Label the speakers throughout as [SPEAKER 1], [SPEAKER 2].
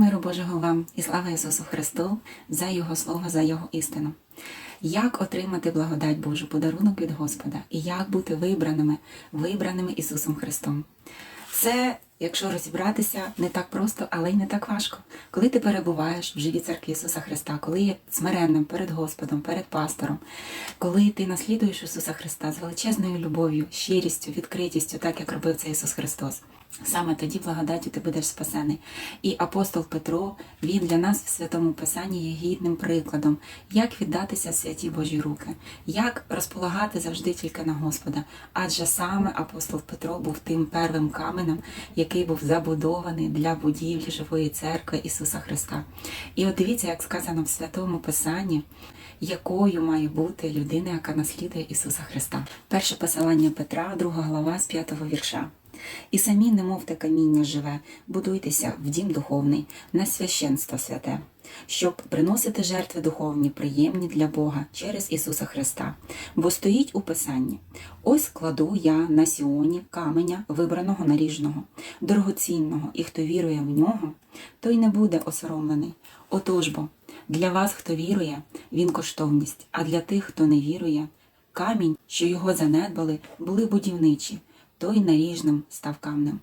[SPEAKER 1] Миру Божого вам і слава Ісусу Христу за Його Слово, за Його істину. Як отримати благодать Божу, подарунок від Господа, і як бути вибраними, вибраними Ісусом Христом? Це, якщо розібратися, не так просто, але й не так важко. Коли ти перебуваєш в живій церкві Ісуса Христа, коли є смиренним перед Господом, перед пастором, коли ти наслідуєш Ісуса Христа з величезною любов'ю, щирістю, відкритістю, так як робив це Ісус Христос. Саме тоді благодаттю ти будеш спасений. І апостол Петро, він для нас в святому Писанні є гідним прикладом, як віддатися в святі Божі руки, як розполагати завжди тільки на Господа. Адже саме апостол Петро був тим первим каменем, який був забудований для будівлі живої церкви Ісуса Христа. І от дивіться, як сказано в святому Писанні. Якою має бути людина, яка наслідує Ісуса Христа? Перше посилання Петра, друга глава з п'ятого вірша. І самі, немовте каміння живе, будуйтеся в дім духовний, на священство святе, щоб приносити жертви духовні, приємні для Бога через Ісуса Христа. Бо стоїть у Писанні: ось кладу я на Сіоні каменя, вибраного наріжного, дорогоцінного, і хто вірує в нього, той не буде осоромлений. Отож бо, для вас, хто вірує, він коштовність, а для тих, хто не вірує, камінь, що його занедбали, були будівничі той наріжним став камнем.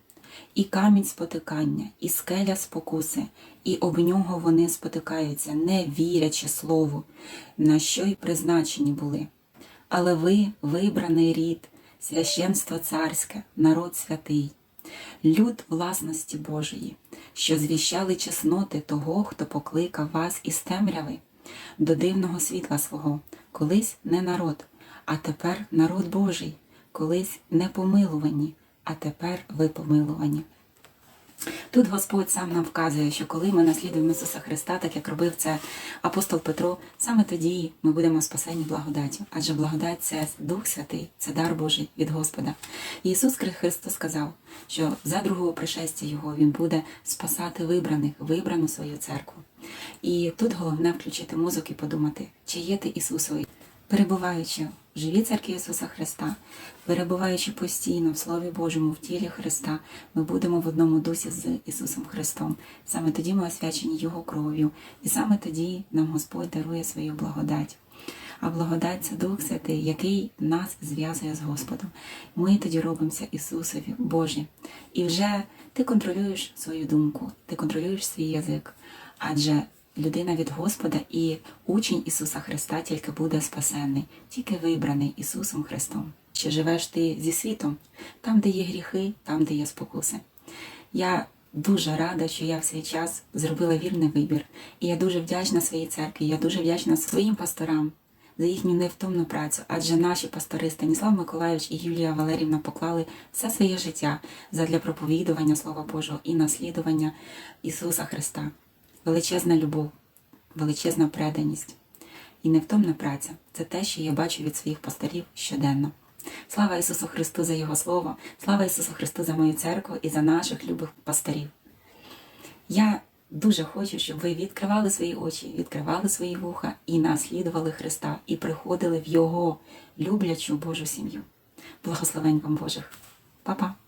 [SPEAKER 1] І камінь спотикання, і скеля спокуси, і об нього вони спотикаються, не вірячи слову, на що й призначені були. Але ви вибраний рід, священство царське, народ святий, люд власності Божої, що звіщали чесноти того, хто покликав вас із темряви, до дивного світла свого, колись не народ, а тепер народ Божий колись не помилувані, а тепер ви помилувані. Тут Господь сам нам вказує, що коли ми наслідуємо Ісуса Христа, так як робив це апостол Петро, саме тоді ми будемо спасені благодаттю. Адже благодать це Дух Святий, це дар Божий від Господа. Ісус Христос сказав, що за другого пришестя Його Він буде спасати вибраних, вибрану свою церкву. І тут головне включити мозок і подумати, чи є ти Ісусовий перебуваючи в живій церкві Ісуса Христа, перебуваючи постійно в Слові Божому, в тілі Христа, ми будемо в одному дусі з Ісусом Христом. Саме тоді ми освячені Його кров'ю, і саме тоді нам Господь дарує свою благодать. А благодать це Дух Святий, який нас зв'язує з Господом. Ми тоді робимося Ісусові Божі. І вже ти контролюєш свою думку, ти контролюєш свій язик. Адже людина від Господа і учень Ісуса Христа тільки буде спасенний, тільки вибраний Ісусом Христом. Чи живеш ти зі світом, там, де є гріхи, там, де є спокуси. Я дуже рада, що я в свій час зробила вірний вибір. І я дуже вдячна своїй церкві, я дуже вдячна своїм пасторам. За їхню невтомну працю, адже наші пастори Станіслав Миколайович і Юлія Валерівна поклали все своє життя задля проповідування Слова Божого і наслідування Ісуса Христа величезна любов, величезна преданість і невтомна праця це те, що я бачу від своїх пасторів щоденно. Слава Ісусу Христу за Його Слово, слава Ісусу Христу за мою церкву і за наших любих пасторів. Я дуже хочу, щоб ви відкривали свої очі, відкривали свої вуха і наслідували Христа, і приходили в Його люблячу Божу сім'ю. Благословень вам Божих. Па-па!